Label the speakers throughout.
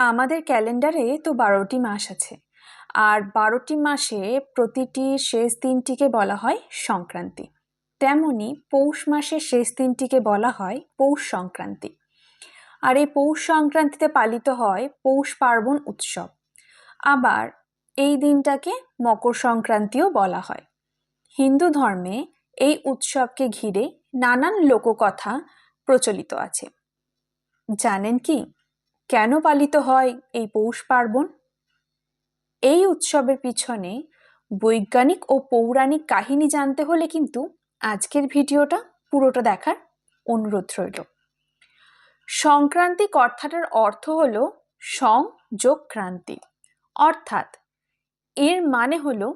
Speaker 1: আমাদের ক্যালেন্ডারে তো বারোটি মাস আছে। আর বারোটি মাসে প্রতিটি শেষ দিনটিকে বলা হয় সংক্রান্তি। তেমনি পৌষ মাসের শেষ দিনটিকে বলা হয় পৌষ সংক্রান্তি। আর এই পৌষ সংক্রান্তিতে পালিত হয় পৌষ পার্বণ উৎসব। আবার এই দিনটাকে মকর সংক্রান্তিও বলা হয়। হিন্দু ধর্মে এই উৎসবকে ঘিরে নানান লোককথা প্রচলিত আছে। জানেন কি? কেন পালিত হয় এই পৌষ পার্বণ? এই উৎসবের পিছনে বৈজ্ঞানিক ও পৌরাণিক কাহিনী জানতে হলে কিন্তু আজকের ভিডিওটা পুরোটা দেখার অনুরোধ রইল। সংক্রান্তি কথাটার অর্থ হল সং যোগ ক্রান্তি। অর্থাৎ এর মানে হলো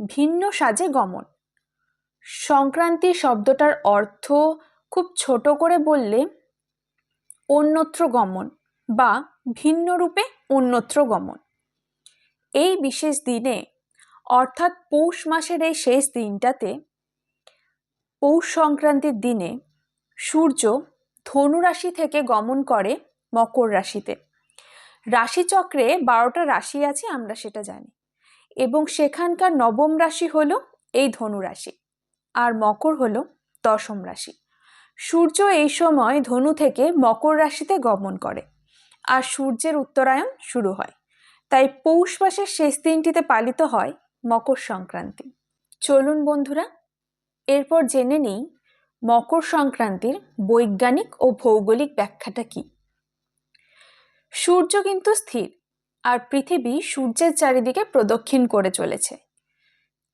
Speaker 1: ভিন্ন সাজে গমন। সংক্রান্তি শব্দটার অর্থ খুব ছোট করে বললে অন্যত্র গমন। বা ভিন্ন রূপে অন্যত্র গমন। এই বিশেষ দিনে, অর্থাৎ পৌষ মাসের এই শেষ দিনটাতে, পৌষ সংক্রান্তির দিনে সূর্য ধনু রাশি থেকে গমন করে মকর রাশিতে। রাশিচক্রে বারোটা রাশি আছে, আমরা সেটা জানি। এবং সেখানকার নবম রাশি হল এই ধনু রাশি, আর মকর হল দশম রাশি। সূর্য এই সময় ধনু থেকে মকর রাশিতে গমন করে। আর সূর্যের উত্তরায়ণ শুরু হয়। তাই পৌষ মাসের শেষ দিনটিতে পালিত হয় মকর সংক্রান্তি। চলুন বন্ধুরা, এরপর জেনে নিই মকর সংক্রান্তির বৈজ্ঞানিক ও ভৌগোলিক ব্যাখ্যাটা কি। সূর্য কিন্তু স্থির, আর পৃথিবী সূর্যের চারিদিকে প্রদক্ষিণ করে চলেছে।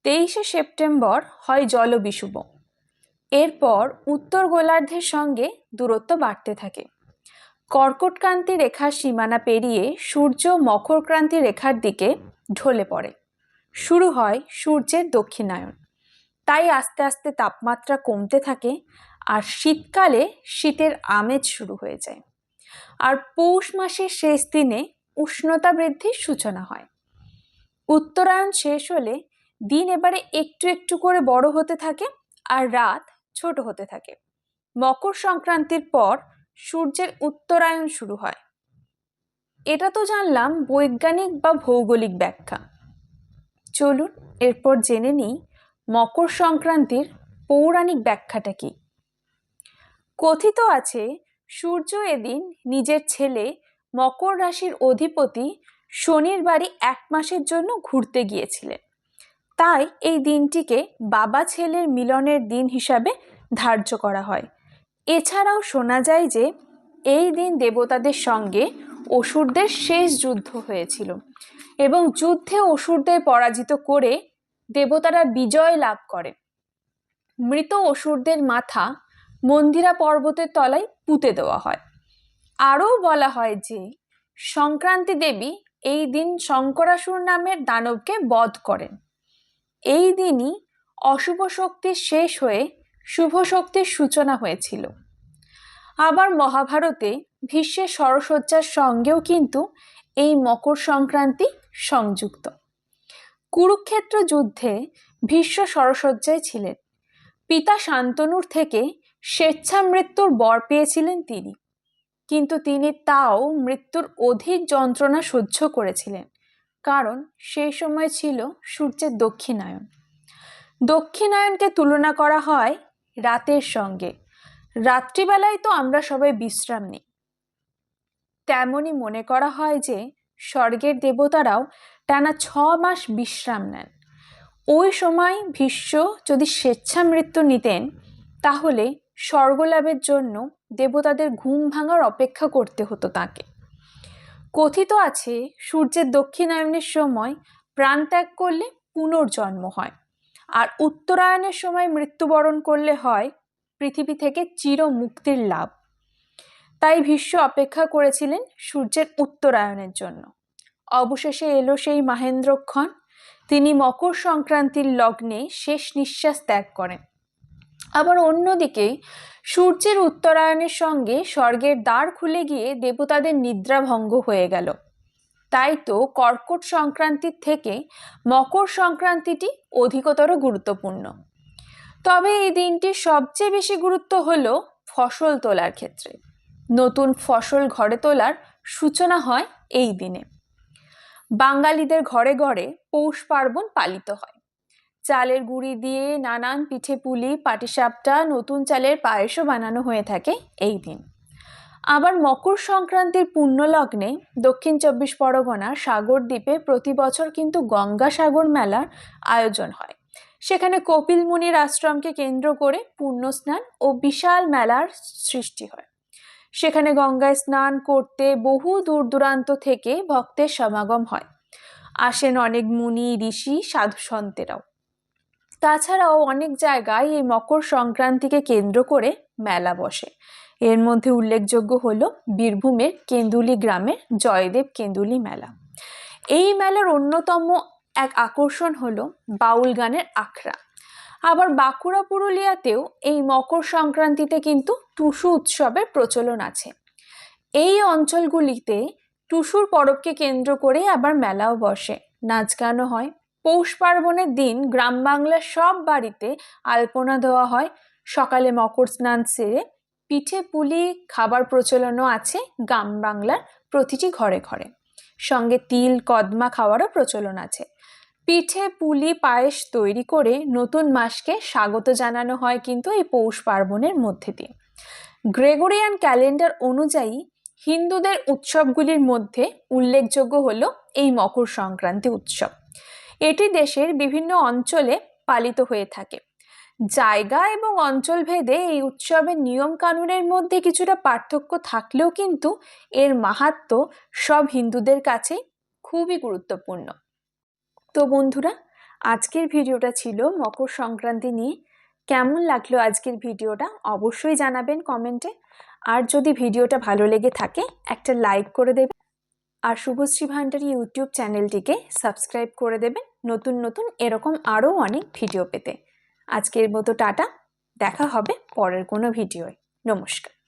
Speaker 1: তেইশে সেপ্টেম্বর হয় জলবিষুব এরপর উত্তর গোলার্ধের সঙ্গে দূরত্ব বাড়তে থাকে। কর্কটক্রান্তি রেখার সীমানা পেরিয়ে সূর্য মকরক্রান্তি রেখার দিকে ঢলে পড়ে। শুরু হয় সূর্যের দক্ষিণায়ন। তাই আস্তে আস্তে তাপমাত্রা কমতে থাকে আর শীতকালে শীতের আমেজ শুরু হয়ে যায়। আর পৌষ মাসের শেষ দিনে উষ্ণতা বৃদ্ধির সূচনা হয়। উত্তরায়ণ শেষ হলে দিন এবারে একটু একটু করে বড় হতে থাকে আর রাত ছোট হতে থাকে। মকর সংক্রান্তির পর সূর্যের উত্তরায়ণ শুরু হয়। এটা তো জানলাম বৈজ্ঞানিক বা ভৌগোলিক ব্যাখ্যা। চলুন এরপর জেনে নিই মকর সংক্রান্তির পৌরাণিক ব্যাখ্যাটা কি। কথিত আছে, সূর্য এদিন নিজের ছেলে মকর রাশির অধিপতি শনির বাড়ি এক মাসের জন্য ঘুরতে গিয়েছিলেন। তাই এই দিনটিকে বাবা ছেলের মিলনের দিন হিসাবে ধার্য করা হয়। এছাড়াও শোনা যায় যে, এই দিন দেবতাদের সঙ্গে অসুরদের শেষ যুদ্ধ হয়েছিল এবং যুদ্ধে অসুরদের পরাজিত করে দেবতারা বিজয় লাভ করে। মৃত অসুরদের মাথা মন্দিরা পর্বতের তলায় পুঁতে দেওয়া হয়। আরও বলা হয় যে, সংক্রান্তি দেবী এই দিন শঙ্করাসুর নামের দানবকে বধ করেন। এই দিনই অশুভ শক্তি শেষ হয়ে শুভ শক্তির সূচনা হয়েছিল। আবার মহাভারতে ভীষ্মের সরসজ্জার সঙ্গেও কিন্তু এই মকর সংক্রান্তি সংযুক্ত। কুরুক্ষেত্র যুদ্ধে ভীষ্ম সরসজ্জায় ছিলেন। পিতা শান্তনুর থেকে স্বেচ্ছা মৃত্যুর বর পেয়েছিলেন তিনি। কিন্তু তিনি তাও মৃত্যুর অধিক যন্ত্রণা সহ্য করেছিলেন, কারণ সেই সময় ছিল সূর্যের দক্ষিণায়ন। দক্ষিণায়নকে তুলনা করা হয় রাতের সঙ্গে। রাত্রিবেলায় তো আমরা সবাই বিশ্রাম নিই। তেমনই মনে করা হয় যে, স্বর্গের দেবতারাও টানা ছ মাস বিশ্রাম নেন। ওই সময় ভীষ্ম যদি স্বেচ্ছা মৃত্যু নিতেন, তাহলে স্বর্গলাভের জন্য দেবতাদের ঘুম ভাঙার অপেক্ষা করতে হতো তাকে। কথিত আছে, সূর্যের দক্ষিণায়নের সময় প্রাণ ত্যাগ করলে পুনর্জন্ম হয়। আর উত্তরায়ণের সময় মৃত্যুবরণ করলে হয় পৃথিবী থেকে চির মুক্তির লাভ। তাই ভীষ্ম অপেক্ষা করেছিলেন সূর্যের উত্তরায়ণের জন্য। অবশেষে এলো সেই মাহেন্দ্রক্ষণ। তিনি মকর সংক্রান্তির লগ্নে শেষ নিঃশ্বাস ত্যাগ করেন। আবার অন্যদিকে সূর্যের উত্তরায়ণের সঙ্গে স্বর্গের দ্বার খুলে গিয়ে দেবতাদের নিদ্রাভঙ্গ হয়ে গেল। তাই তো কর্কট সংক্রান্তির থেকে মকর সংক্রান্তিটি অধিকতর গুরুত্বপূর্ণ। তবে এই দিনটির সবচেয়ে বেশি গুরুত্ব হল ফসল তোলার ক্ষেত্রে। নতুন ফসল ঘরে তোলার সূচনা হয় এই দিনে। বাঙালিদের ঘরে ঘরে পৌষ পার্বণ পালিত হয়। চালের গুঁড়ি দিয়ে নানান পিঠে পুলি, পাটিসাপটা, নতুন চালের পায়েসও বানানো হয়ে থাকে এই দিন। আবার মকর সংক্রান্তির পুণ্যলগ্নে দক্ষিণ চব্বিশ পরগনা সাগরদ্বীপে প্রতি বছর কিন্তু গঙ্গাসাগর মেলার আয়োজন হয়। সেখানে কপিল মুনির আশ্রমকে কেন্দ্র করে পূর্ণ পুণ্যস্নান ও বিশাল মেলার সৃষ্টি হয়। সেখানে গঙ্গায় স্নান করতে বহু দূর দূরান্ত থেকে ভক্তের সমাগম হয়। আসেন অনেক মুনি, ঋষি, সাধু সন্তেরাও। তাছাড়াও অনেক জায়গায় এই মকর সংক্রান্তিকে কেন্দ্র করে মেলা বসে। এর মধ্যে উল্লেখযোগ্য হলো বীরভূমের কেন্দুলি গ্রামের জয়দেব কেন্দুলি মেলা। এই মেলার অন্যতম এক আকর্ষণ হলো বাউল গানের আখড়া। আবার বাঁকুড়া পুরুলিয়াতেও এই মকর সংক্রান্তিতে কিন্তু টুসু উৎসবের প্রচলন আছে। এই অঞ্চলগুলিতে টুসুর পরবকে কেন্দ্র করে আবার মেলাও বসে। নাচ গানও হয়। পৌষ পার্বণের দিন গ্রাম বাংলার সব বাড়িতে আলপনা দেওয়া হয়। সকালে মকর স্নান সেরে পিঠে পুলি, খাবার প্রচলনও আছে গ্রাম বাংলার প্রতিটি ঘরে ঘরে। সঙ্গে তিল, কদমা খাওয়ারও প্রচলন আছে। পিঠে পুলি পায়েস তৈরি করে নতুন মাসকে স্বাগত জানানো হয় কিন্তু এই পৌষ পার্বণের মধ্যে দিয়ে। গ্রেগরিয়ান ক্যালেন্ডার অনুযায়ী হিন্দুদের উৎসবগুলির মধ্যে উল্লেখযোগ্য হল এই মকর সংক্রান্তি উৎসব। এটি দেশের বিভিন্ন অঞ্চলে পালিত হয়ে থাকে। জায়গা এবং অঞ্চল ভেদে এই উৎসবের নিয়ম কানুনের মধ্যে কিছুটা পার্থক্য থাকলেও কিন্তু এর মাহাত্ম সব হিন্দুদের কাছে খুবই গুরুত্বপূর্ণ। তো বন্ধুরা, আজকের ভিডিওটা ছিল মকর সংক্রান্তি নিয়ে। কেমন লাগল আজকের ভিডিওটা অবশ্যই জানাবেন কমেন্টে। আর যদি ভিডিওটা ভালো লেগে থাকে, একটা লাইক করে দেবেন। আর শুভশ্রী ভান্ডারী ইউটিউব চ্যানেলটিকে সাবস্ক্রাইব করে দেবেন। নতুন নতুন এরকম আরও অনেক ভিডিও পেতে। আজকের মতো টাটা। দেখা হবে পরের কোনো ভিডিওয়। নমস্কার।